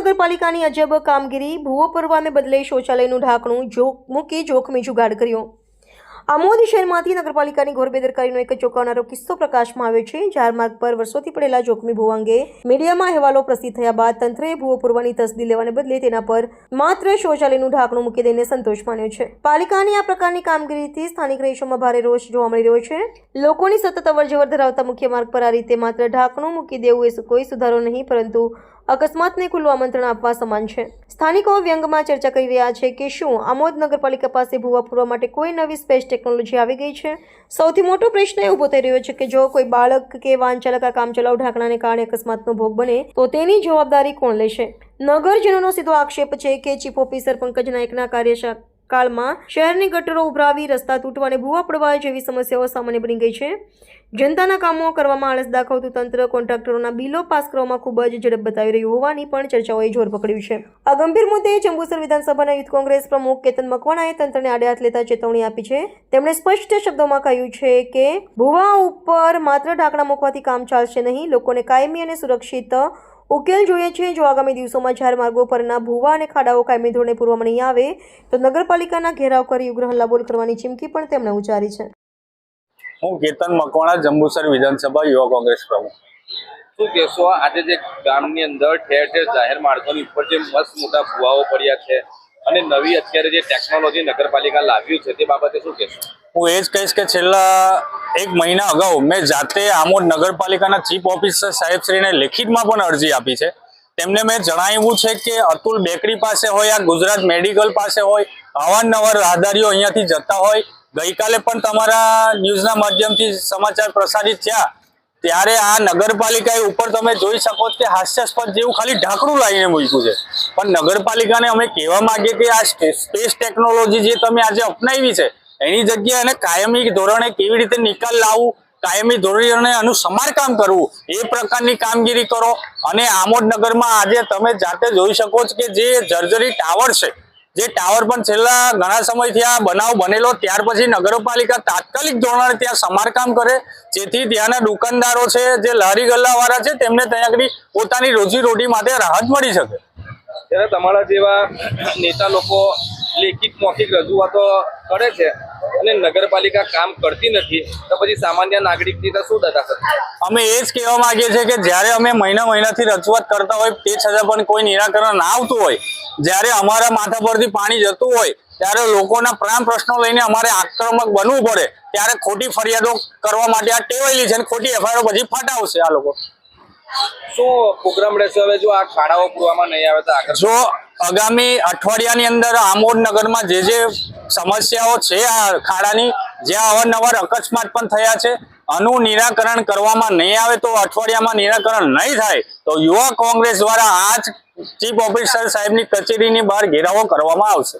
નગરપાલિકાની અજબ કામગીરી ભૂવો પરવાને બદલે શૌચાલયનું ઢાંકણું જો મૂકી જોખમી જુગાડ કર્યો. આમોદ શહેરમાંથી નગરપાલિકાની ઘોર બેદરકારીનો એક ચોંકાવનારો કિસ્સો પ્રકાશમાં આવ્યો છે. જાર માર્ગ પર વર્ષોથી પડેલા જોખમી ભૂવા અંગે મીડિયામાં અહેવાલો પ્રસિદ્ધ થયા બાદ તંત્રએ ભૂવો પૂરવાની તસદી લેવાને બદલે તેના પર માત્ર શૌચાલયનું ઢાંકણું મૂકી દઈને સંતોષ માન્યો છે. પાલિકાની આ પ્રકારની કામગીરીથી સ્થાનિક રહીશોમાં ભારે રોષ જોવા મળી રહ્યો છે. લોકોની સતત અવરજવર ધરાવતા મુખ્ય માર્ગ પર આ રીતે માત્ર ઢાંકણું મૂકી દેવું એ કોઈ સુધારો નહીં, પરંતુ અકસ્માતને ખુલ્લું આમંત્રણ આપવા સમાન છે. સ્થાનિકો વ્યંગમાં ચર્ચા કરી રહ્યા છે કે શું આમોદ નગરપાલિકા પાસે ભૂવા પૂરવા માટે કોઈ નવી સ્પેસ ટેકનોલોજી આવી ગઈ છે? સૌથી મોટો પ્રશ્ન એ ઊભો થઈ રહ્યો છે કે જો કોઈ બાળક કે વાહનચાલક આ કામચલાઉ ઢાંકણાને કારણે અકસ્માતનો ભોગ બને, તો તેની જવાબદારી કોણ લેશે? નગરજનોનો સીધો આક્ષેપ છે કે ચીફ ઓફિસર પંકજ નાયકના કાર્યકાળમાં શહેરની ગટરો ઉભરાવી, રસ્તા તૂટવા અને ભૂવા પડવા જેવી સમસ્યાઓ સામાન્ય બની ગઈ છે. જનતાના કામો કરવામાં આળસ દાખવતું તંત્ર કોન્ટ્રાક્ટરોના બિલો પાસ કરવામાં ખૂબ જ ઝડપ બતાવી રહ્યું હોવાની પણ ચર્ચાઓએ જોર પકડ્યું છે. આ ગંભીર મુદ્દે જંબુસર વિધાનસભાના યુથ કોંગ્રેસ પ્રમુખ કેતન મકવાણાએ તંત્રને આડે હાથ લેતા ચેતવણી આપી છે. તેમણે સ્પષ્ટ શબ્દોમાં કહ્યું છે કે, ભૂવા ઉપર માત્ર ઢાંકણા મૂકવાથી કામ ચાલશે નહીં, લોકોને કાયમી અને સુરક્ષિત ઉકેલ જોઈએ છે. જો આગામી દિવસોમાં જાહેર માર્ગો પરના ભૂવા અને ખાડાઓ કાયમી ધોરણે પૂરવામાં નહીં આવે તો નગરપાલિકાના ઘેરાવ કરી ઉગ્ર હલ્લાબોલ કરવાની ચીમકી પણ તેમણે ઉચ્ચારી છે. હું કેતન મકવાણા જંબુસર વિધાનસભા યુવા કોંગ્રેસ પ્રમુખ. શું કહેશો? આજે જે ગામની અંદર ઠેર ઠેર જાહેર માર્ગોની ઉપર જે મસ્ત મોટા ભુવાઓ પડ્યા છે અને નવી અત્યારે જે ટેકનોલોજી નગરપાલિકા લાવ્યું છે તે બાબતે શું કહેશો? હું એ જ કહીશ કે છેલ્લા એક મહિના અગાઉ મેં જાતે આમોદ નગરપાલિકાના ચીફ ઓફિસર સાહેબશ્રીને લેખિતમાં પણ અરજી આપી છે. તેમને મેં જણાવ્યું છે કે અતુલ બેકરી પાસે હોય, આ ગુજરાત મેડિકલ પાસે હોય, અવારનવાર રાહદારીઓ અહીંયાથી જતા હોય. ગઈકાલે પણ તમારા ન્યૂઝના માધ્યમથી સમાચાર પ્રસારિત થયા. ત્યારે આ નગરપાલિકાએ ઉપર તમે જોઈ શકો કે હાસ્યાસ્પદ જેવું ખાલી ઢાંકણું લાવીને મૂક્યું છે. પણ નગરપાલિકાને અમે કહેવા માંગીએ કે આ સ્પેસ ટેકનોલોજી જે તમે આજે અપનાવી છે એની જગ્યાએ એને કાયમી ધોરણે કેવી રીતે નિકાલ લાવવું, કાયમી ધોરણે આનું સમારકામ કરવું, એ પ્રકારની કામગીરી કરો. અને આમોદનગરમાં આજે તમે જાતે જોઈ શકો છો કે જે જર્જરી ટાવર છે, જે ટાવર પણ છેલ્લા ઘણા સમયથી આ બનાવ બનેલો, ત્યાર પછી નગરપાલિકા તાત્કાલિક ધોરણે ત્યાં સમારકામ કરે, જેથી ત્યાંના દુકાનદારો છે, જે લારી ગલ્લાવાળા છે, તેમને ત્યાં આગળ પોતાની રોજીરોટી માટે રાહત મળી શકે. તમારા જેવા નેતા લોકો લેખિત મૌખિક રજૂઆતો કરે છે અને નગરપાલિકા કામ કરતી નથી તો પછી સામાન્ય નાગરિકની તો શું દશા અમે એ જ કહેવા માંગીએ છીએ કે જ્યારે અમે મહિના મહિનાથી રજૂઆત કરતા હોય તે છતાં પણ કોઈ નિરાકરણ ના આવતું હોય જ્યારે અમારા માથા પરથી પાણી જતું હોય ત્યારે લોકોના પ્રાણ પ્રશ્નો લઈને અમારે આક્રમક બનવું પડે ત્યારે ખોટી ફરિયાદો કરવા માટે આ ટેવાયેલી છે અને ખોટી એફઆઈઆર પછી ફટાવશે આ લોકો. શું પ્રોગ્રામ રહેશે? હવે જો આ ખાડાઓ પૂરવામાં નહીં આવે તો આગળ જો આગામી અઠવાડિયાની અંદર આમોદ નગરમાં જે જે સમસ્યાઓ છે આ ખાડાની જ્યાં અવારનવાર અકસ્માત પણ થયા છે, આનું નિરાકરણ કરવામાં નહીં આવે તો અઠવાડિયામાં નિરાકરણ નહીં થાય, તો યુવા કોંગ્રેસ દ્વારા આજ ચીફ ઓફિસર સાહેબની કચેરીની બહાર ઘેરાવો કરવામાં આવશે.